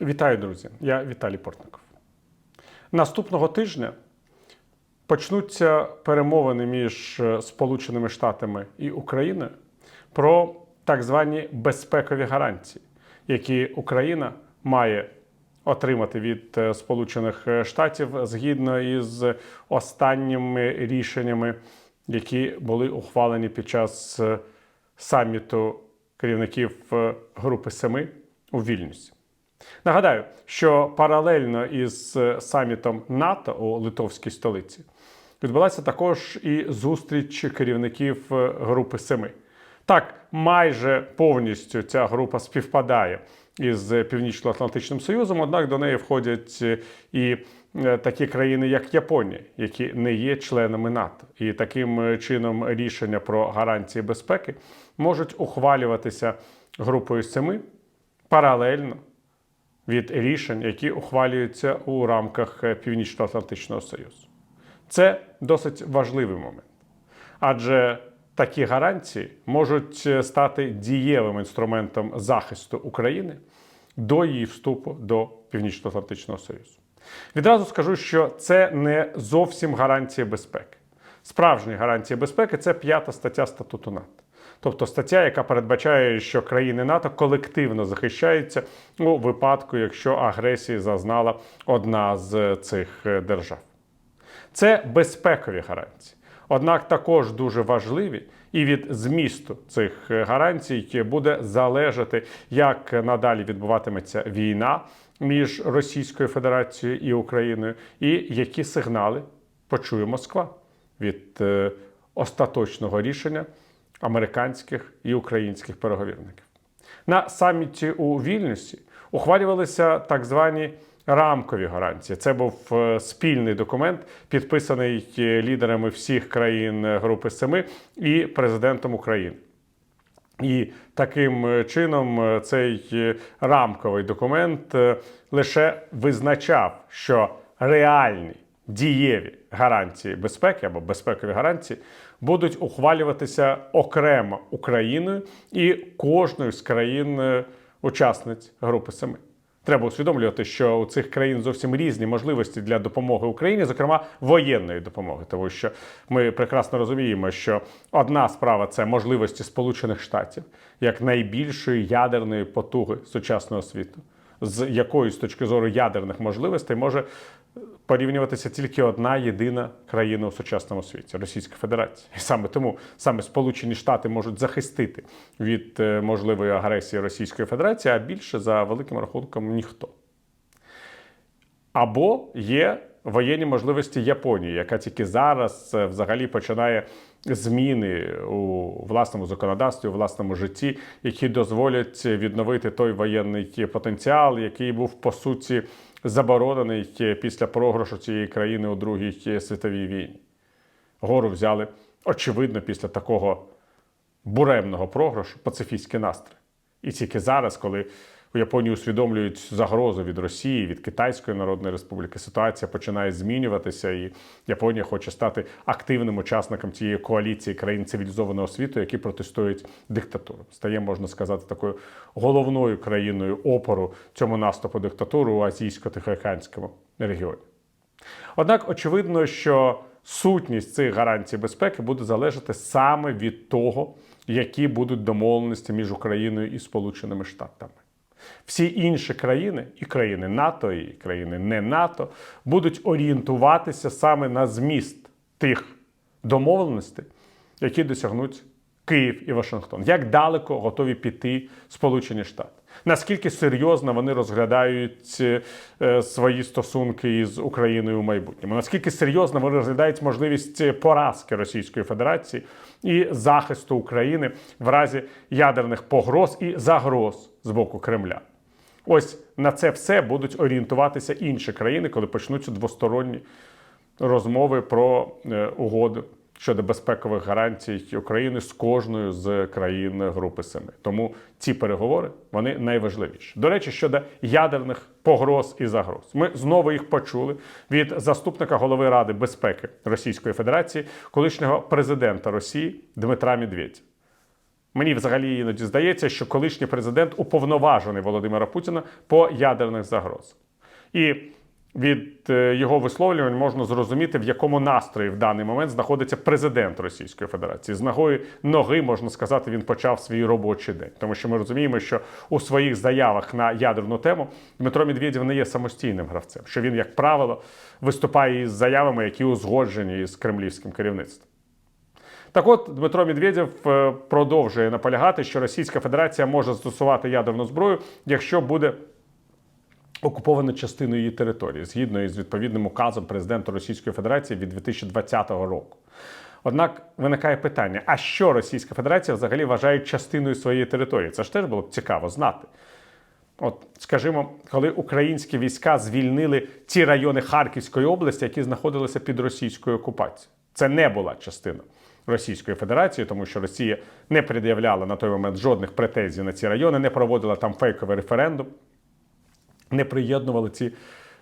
Вітаю, друзі! Я Віталій Портников. Наступного тижня почнуться перемовини між е, Сполученими Штатами і Україною про так звані безпекові гарантії, які Україна має отримати від е, Сполучених Штатів згідно із останніми рішеннями, які були ухвалені під час е, саміту керівників е, Групи Семи у Вільнюсі. Нагадаю, що паралельно із е, самітом НАТО у Литовській столиці відбулася також і зустріч керівників е, Групи Семи. Так, майже повністю ця група співпадає із Північно-Атлантичним Союзом, однак до неї входять е, і такі країни, як Японія, які не є членами НАТО. І таким чином рішення про гарантії безпеки можуть ухвалюватися групою семи паралельно від рішень, які ухвалюються у рамках е, Північно-Атлантичного Союзу. Це досить важливий момент. Адже такі гарантії можуть е, стати дієвим інструментом захисту України до її вступу до Північно-Атлантичного Союзу. Відразу скажу, що це не зовсім гарантія безпеки. Справжні гарантії безпеки це п'ята стаття статуту НАТО. Тобто стаття, яка передбачає, що країни НАТО колективно захищаються у випадку, якщо агресії зазнала одна з цих е, держав. Це безпекові гарантії. Однак також дуже важливі, і від змісту цих е, гарантій буде залежати, як надалі відбуватиметься війна між Російською Федерацією і Україною, і які сигнали почує Москва від е, остаточного рішення американських і українських переговірників. На саміті у Вільнюсі ухвалювалися так звані рамкові гарантії. Це був е, спільний документ, підписаний е, лідерами всіх країн е, Групи Семи і президентом України. І таким чином цей рамковий документ лише визначав, що реальні дієві гарантії безпеки або безпекові гарантії будуть ухвалюватися окремо Україною і кожною з країн-учасниць Групи Семи. Треба усвідомлювати, що у цих країн зовсім різні можливості для допомоги Україні, зокрема воєнної допомоги, тому що ми прекрасно розуміємо, що одна справа це можливості Сполучених Штатів як найбільшої ядерної потуги сучасного світу, з якою з точки зору ядерних можливостей може порівнюватися тільки одна єдина країна у сучасному світі Російська Федерація. І саме тому саме Сполучені Штати можуть захистити від е, можливої агресії Російської Федерації, а більше за великим рахунком ніхто. Або є воєнні можливості Японії, яка тільки зараз е, взагалі починає зміни у власному законодавстві, у власному житті, які дозволять відновити той воєнний потенціал, який був по суті заборонений після програшу цієї країни у Другій світовій війні. Гору взяли, очевидно, після такого буремного програшу пацифістські настрої. І тільки зараз, коли у Японії усвідомлюють загрозу від Росії, від Китайської Народної Республіки, ситуація починає змінюватися, і Японія хоче стати активним учасником цієї коаліції країн цивілізованого світу, які протестують диктатуру. Стає, можна сказати, такою головною країною опору цьому наступу диктатури у азійсько-тихоокеанському регіоні. Однак очевидно, що сутність цих гарантій безпеки буде залежати саме від того, які будуть домовленості між Україною і Сполученими Штатами. Всі інші країни, і країни НАТО, і країни не НАТО, будуть орієнтуватися саме на зміст тих домовленостей, які досягнуть Київ і Вашингтон. Як далеко готові піти Сполучені Штати? Наскільки серйозно вони розглядають е, свої стосунки із Україною у майбутньому? Наскільки серйозно вони розглядають можливість поразки Російської Федерації і захисту України в разі ядерних погроз і загроз з боку Кремля? Ось на це все будуть орієнтуватися інші країни, коли почнуться двосторонні розмови про е, угоду щодо безпекових гарантій України з кожною з країн Групи Семи. Тому ці переговори вони найважливіші. До речі, щодо ядерних погроз і загроз, ми знову їх почули від заступника голови Ради безпеки Російської Федерації, колишнього президента Росії Дмитра Медведєва. Мені взагалі іноді здається, що колишній президент уповноважений Володимира Путіна по ядерних загрозах. І від е, його висловлювань можна зрозуміти, в якому настрої в даний момент знаходиться президент Російської Федерації. З ногою ноги можна сказати, він почав свій робочий день, тому що ми розуміємо, що у своїх заявах на ядерну тему Дмитро Медведєв не є самостійним гравцем, що він, як правило, виступає із заявами, які узгоджені з кремлівським керівництвом. Так от Дмитро Медведєв е, продовжує наполягати, що Російська Федерація може застосувати ядерну зброю, якщо буде окупована частину її території, згідно із відповідним указом президента Російської Федерації від 2020 року. Однак виникає питання: а що Російська Федерація взагалі вважає частиною своєї території? Це ж теж було б цікаво знати. От, скажімо, коли українські війська звільнили ті райони Харківської області, які знаходилися під російською окупацією, це не була частина Російської Федерації, тому що Росія не пред'являла на той момент жодних претензій на ці райони, не проводила там фейковий референдум, не приєднували ці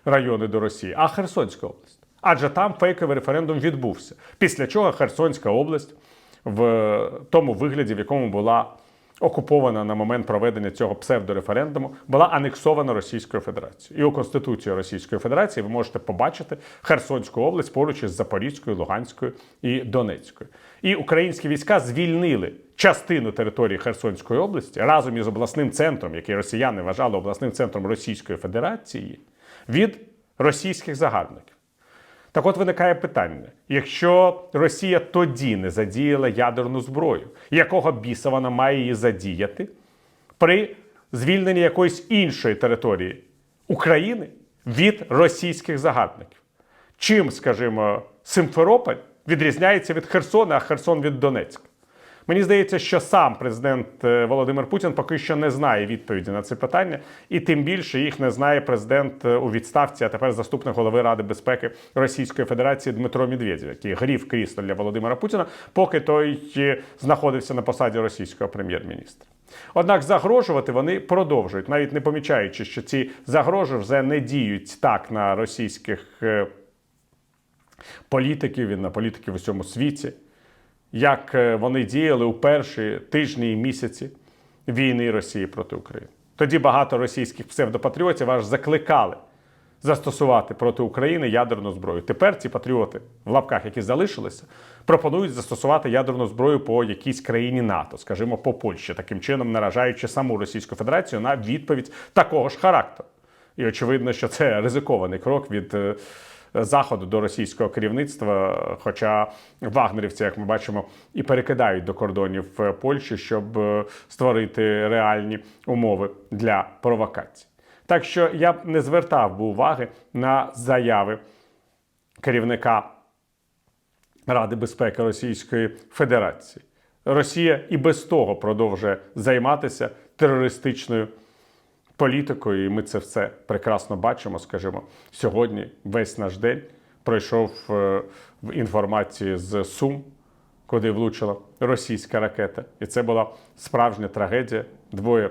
райони до Росії, а Херсонська область. Адже там фейковий референдум відбувся. Після чого Херсонська область в тому вигляді, в якому була окупована на момент проведення цього псевдореферендуму, була анексована Російською Федерацією. І у Конституції Російської Федерації ви можете побачити Херсонську область поруч із Запорізькою, Луганською і Донецькою. І українські війська звільнили частину території Херсонської області разом із обласним центром, який росіяни вважали обласним центром Російської Федерації, від російських загарбників. Так от виникає питання: якщо Росія тоді не задіяла ядерну зброю, якого біса вона має її задіяти при звільненні якоїсь іншої території України від російських загарбників? Чим, скажімо, Симферополь відрізняється від Херсона, а Херсон від Донецька? Мені здається, що сам президент е, Володимир Путін поки що не знає відповіді на це питання, і тим більше їх не знає президент е, у відставці, а тепер заступник голови Ради безпеки Російської Федерації Дмитро Медведєв, який грів крісло для Володимира Путіна, поки той е, знаходився на посаді російського прем'єр-міністра. Однак загрожувати вони продовжують, навіть не помічаючи, що ці загрожі вже не діють так на російських політиків і на політиків у всьому світі як е, вони діяли у перші тижні і місяці війни Росії проти України. Тоді багато російських псевдопатріотів аж закликали застосувати проти України ядерну зброю. Тепер ці патріоти в лапках, які залишилися, пропонують застосувати ядерну зброю по якійсь країні НАТО, скажімо, по Польщі, таким чином наражаючи саму Російську Федерацію на відповідь такого ж характеру. І очевидно, що це ризикований крок від. Заходу до російського керівництва. Хоча вагнерівці, як ми бачимо, і перекидають до кордонів е, Польщі, щоб е, створити реальні умови для провокацій. Так що я б не звертав би уваги на заяви керівника Ради безпеки Російської Федерації. Росія і без того продовжує займатися терористичною політикою, і ми це все прекрасно бачимо. Скажімо, сьогодні весь наш день пройшов е, в інформації з Сум, куди влучила російська ракета, і це була справжня трагедія. Двоє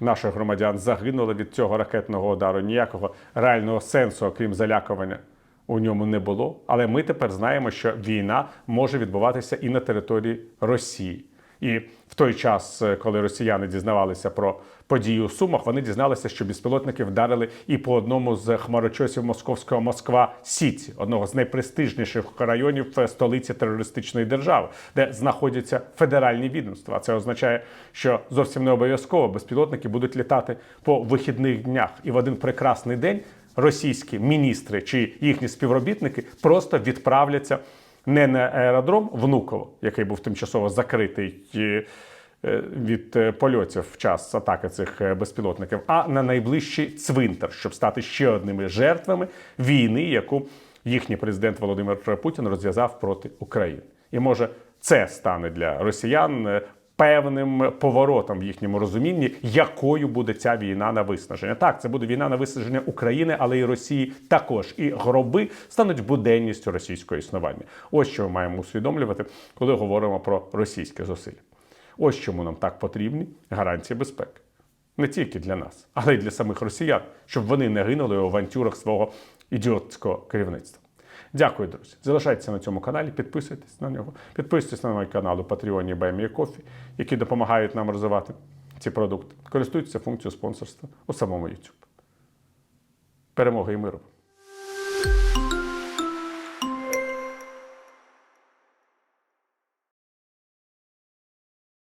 наших громадян загинули від цього ракетного удару. Ніякого реального сенсу, окрім залякування. У ньому не було, але ми тепер знаємо, що війна може відбуватися і на території Росії. І в той час, е, коли росіяни дізнавалися про події у Сумах, вони дізналися, що безпілотники вдарили і по одному з хмарочосів московського Москва Сіті, одного з найпрестижніших районів е, столиці терористичної держави, де знаходяться федеральні відомства. Це означає, що зовсім не обов'язково безпілотники будуть літати по вихідних днях, і в один прекрасний день російські міністри чи їхні співробітники просто відправляться не на аеродром Внуково, який був тимчасово закритий е, е, від е, польотів в час атаки цих безпілотників, а на найближчий цвинтар, щоб стати ще одними жертвами війни, яку їхній президент Володимир Путін розв'язав проти України. І може це стане для росіян певним поворотом в їхньому розумінні, якою буде ця війна на виснаження. Так, це буде війна на виснаження України, але і Росії також. І гроби стануть буденністю російського існування. Ось що ми маємо усвідомлювати, коли говоримо про російське зусилля. Ось чому нам так потрібні гарантії безпеки. Не тільки для нас, але й для самих росіян, щоб вони не гинули у авантюрах свого ідіотського керівництва. Дякую, друзі. Залишайтеся на цьому каналі, підписуйтесь на нього, підписуйтесь на мій канал у Патреоні Баймі Кофі, які допомагають нам розвивати ці продукти. Користуйтеся функцією спонсорства у самому YouTube. Перемоги і миру!